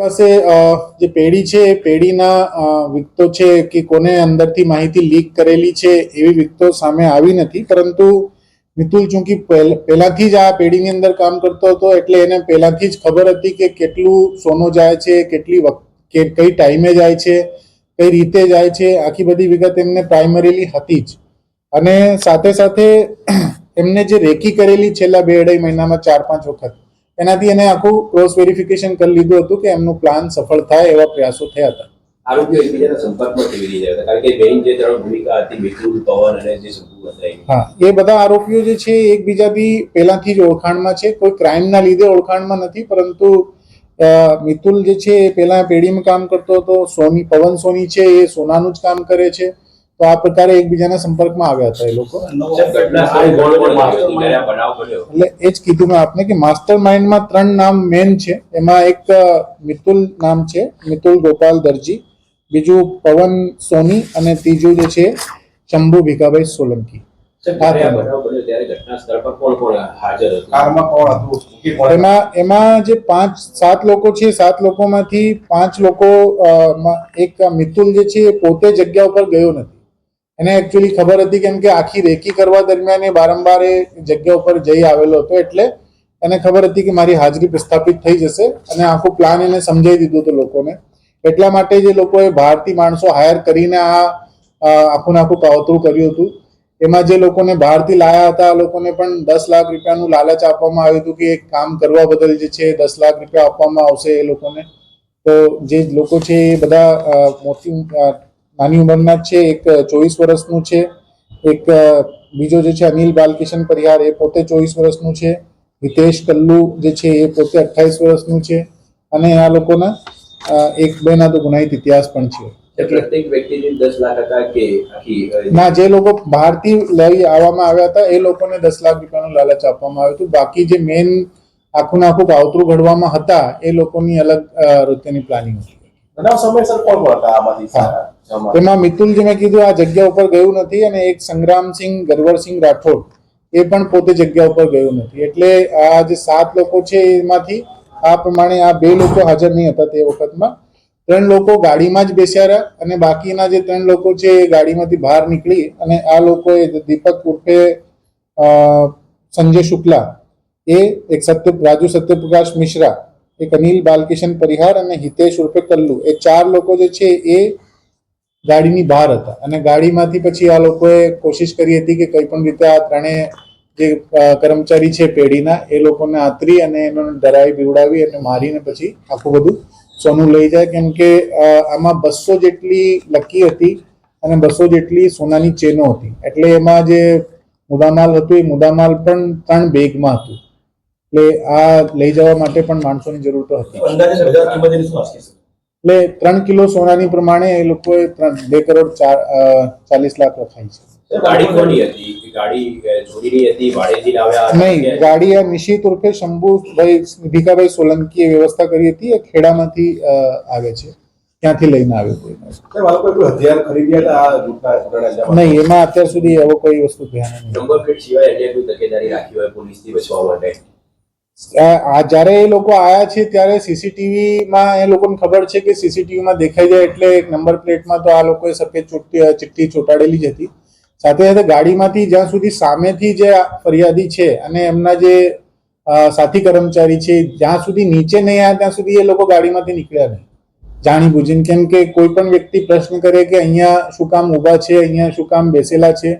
પાસે જે પેઢી છે, એ પેઢીના વિકતો છે કે કોને અંદરથી માહિતી લીક કરેલી છે એવી વિગતો સામે આવી નથી. પરંતુ મિતુલ ચૂંકી પહેલાથી જ આ પેઢીની અંદર કામ કરતો હતો એટલે એને પહેલાથી જ ખબર હતી કે કેટલું સોનું જાય છે, કેટલી વખત કઈ ટાઈમે જાય છે, કઈ રીતે જાય છે, આખી બધી વિગત એમને પ્રાઇમરીલી હતી જ. અને સાથે સાથે એમને જે રેકી કરેલી છેલ્લા બે અઢાઈ મહિનામાં ચાર પાંચ વખત. એનાથી એને આખું ક્રોસ વેરિફિકેશન કરી લીધું હતું કે એમનું પ્લાન સફળ થાય એવા પ્રયાસો થયા હતા. આરોપીઓ એકબીજાના સંપર્કમાં કેવી રીતે હતા? કારણ કે બેન જે ત્રણ ભૂમિકા હતી વિપુલ પવન અને જે શંભુ હતા હા એ બધા આરોપીઓ જે છે એકબીજાથી પહેલાથી જ ઓળખાણમાં છે. કોઈ ક્રાઇમના લીધે ઓળખાણમાં નથી પરંતુ મિતુલ જે છે એ પહેલા પેઢીમાં કામ કરતો હતો. સોની પવન સોની છે એ સોનાનું જ કામ કરે છે. તો આ પ્રકારે એકબીજાના સંપર્કમાં આવ્યા હતા એ લોકો. એટલે એ જ કીધું મેં આપને કે માસ્ટર માઇન્ડમાં ત્રણ નામ મેન છે. એમાં એક મિતુલ નામ છે મિતુલ ગોપાલ દરજી. બીજું પવન સોની અને ત્રીજું જે છે શંભુ ભીખાભાઈ સોલંકી. સાહેબ, જ્યારે આ બનાવ બન્યો ત્યારે ઘટના સ્થળ પર કોણ કોણ હાજર હતું? કારમાં કોણ હતું? કે કોણ એમાં એમાં જે પાંચ સાત લોકો છે સાત લોકોમાંથી પાંચ લોકો એક મિતુલ જે છે એ પોતે જગ્યા ઉપર ગયો નથી. એને એકચ્યુઅલી ખબર હતી કેમ કે આખી રેકી કરવા દરમિયાન એ વારંવાર એ જગ્યા ઉપર જઈ આવેલો હતો એટલે એને ખબર હતી કે મારી હાજરી પ્રસ્થાપિત થઈ જશે અને આખું પ્લાન એને સમજાવી દીધું હતું લોકોને. એટલા માટે જે લોકોએ બહારથી માણસો હાયર કરીને આ આખું આખું કાવતરું કર્યું હતું. એમાં જે લોકોને બહારથી લાયા હતા, આ લોકોને પણ દસ લાખ રૂપિયાનું લાલચ આપવામાં આવ્યું હતું કે એક કામ કરવા બદલ જે છે દસ લાખ રૂપિયા આપવામાં આવશે એ લોકોને. તો જે લોકો છે એ બધા મોટી નાની ઉંમરના જ છે એક ચોવીસ વર્ષનું છે એક બીજો જે છે અનિલ બાલકિશન પરિહાર એ પોતે ચોવીસ વર્ષનું છે હિતેશ કલ્લુ જે છે એ પોતે અઠ્ઠાવીસ વર્ષનું છે અને આ લોકોના એક બેના તો ગુનાહિત ઇતિહાસ પણ છે. પ્રત્યેક વ્યક્તિને દસ લાખ હતા કે ના જે લોકો બહારથી લઈ આવવામાં આવ્યા હતા એ લોકોને દસ લાખ રૂપિયાનું લાલચ આપવામાં આવ્યું હતું. બાકી જે મેન આખું ને આખું કાવતરું ઘડવામાં હતા એ લોકોની અલગ નૃત્યની પ્લાનિંગ હતી. બનાવ સમયસર કોણ કોણ આમાંથી? તેમાં મિતુલ જે મેં કીધું, આ જગ્યા ઉપર ગયું નથી અને એક સંગ્રામસિંહ, ગરવરસિંહ રાઠોડ, એ પણ પોતે જગ્યા ઉપર ગયું નથી. એટલે આ જે સાત લોકો છે એમાંથી આ પ્રમાણે આ બે લોકો હાજર નહીં હતા તે વખતમાં. ત્રણ લોકો ગાડીમાં જ બેસ્યા રહ્યા અને બાકીના જે ત્રણ લોકો છે એ ગાડીમાંથી બહાર નીકળી અને આ લોકોએ દીપક ઉર્ફે સંજય શુક્લા, એ એક સત્ય, રાજુ સત્યપ્રકાશ મિશ્રા એક અનિલ બાલકિશન પરિહાર અને હિતેશ ઉર્ફે કલ્લુ. એ ચાર લોકો જે છે એ ગાડીની બહાર હતા. અને ગાડીમાંથી પછી આ લોકોએ કોશિશ કરી હતી કે કઈ પણ રીતે આ ત્રણેય જે કર્મચારી છે પેઢીના, એ લોકોને આતરી અને એનો ડરાવી બીવડાવી અને મારીને પછી આખું બધું સોનું લઈ જાય. કેમ કે આમાં બસો જેટલી લકી હતી અને બસો જેટલી સોનાની ચેનો હતી. એટલે એમાં જે મુદ્દામાલ હતું, એ મુદ્દામાલ પણ ત્રણ બેગમાં હતું. એટલે આ લઈ જવા માટે પણ માણસોની જરૂર તો હતી. એટલે ત્રણ કિલો સોનાની પ્રમાણે એ લોકોએ ત્રણ બે કરોડ ચાર ચાલીસ લાખ રખાઈ છે. ગાડી કોની હતી? ગાડી અ, ચોરીની હતી ભાડેથી લાવ્યા હતા? નહીં ગાડી આ નિશિત ઉર્ફે શંભુભાઈ ભીખાભાઈ સોલંકીએ વ્યવસ્થા કરી હતી એ ખેડામાંથી આવે છે. ત્યાંથી લઈને આવ્યો? નહીં એમાં અત્યાર સુધી એવો કોઈ વસ્તુ ધ્યાન નહીં આ જ્યારે એ લોકો આવ્યા છે ત્યારે સીસીટીવીમાં એ લોકોને ખબર છે કે સીસીટીવીમાં દેખાઈ જાય એટલે એક નંબર પ્લેટમાં તો આ લોકોએ સફેદ ચૂંટી ચિઠ્ઠી ચોંટાડેલી જ હતી. સાથે સાથે ગાડીમાંથી જ્યાં સુધી સામેથી જે ફરિયાદી છે અને એમના જે સાથી કર્મચારી છે, જ્યાં સુધી નીચે નહીં આવ્યા ત્યાં સુધી એ લોકો ગાડીમાંથી નીકળ્યા નહીં. જાણી બુજીને કેમ કે કોઈ પણ વ્યક્તિ પ્રશ્ન કરે કે અહીંયા શું કામ ઊભા છે, અહીંયા શું કામ બેસેલા છે,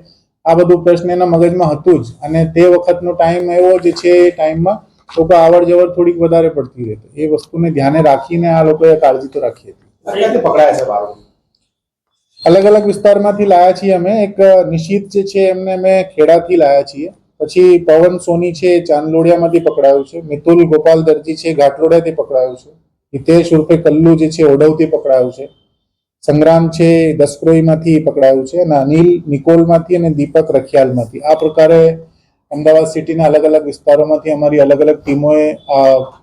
આ બધું પ્રશ્ન એના મગજમાં હતું જ. અને તે વખતનો ટાઈમ એવો જે છે એ ટાઈમમાં લોકો આવડ જવડ થોડીક વધારે પડતી રહેતી એ વસ્તુને ધ્યાને રાખીને આ લોકોએ કાળજી તો રાખી હતી. પકડાયા છે આરોપી અલગ અલગ વિસ્તારમાંથી લાયા છીએ અમે. એક નિશિત જે છે એમને અમે ખેડાથી લાયા છીએ. પછી પવન સોની છે ચાંદલોડિયામાંથી પકડાયું છે. મિતુલ ગોપાલ દરજી છે ઘાટલોડિયાથી પકડાયું છે. હિતેશ ઉર્ફે કલ્લુ જે છે ઓડવથી પકડાયું છે. સંગ્રામ છે દસક્રોઈમાંથી પકડાયું છે. અને અનિલ નિકોલમાંથી અને દીપક રખિયાલમાંથી. આ પ્રકારે અમદાવાદ સિટીના અલગ અલગ વિસ્તારોમાંથી અમારી અલગ અલગ ટીમોએ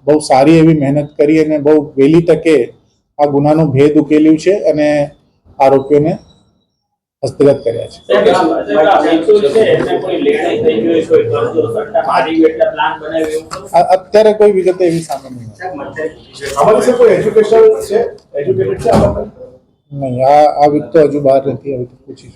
બહુ સારી એવી મહેનત કરી અને બહુ વહેલી તકે આ ગુનાનું ભેદ ઉકેલ્યું છે અને આરોપીઓને હસ્તગત કર્યા છે. અત્યારે કોઈ વિગત એવી સામે નહીં. નહીં આ આ વિગતો હજુ બહાર નથી હવે તો પૂછીશું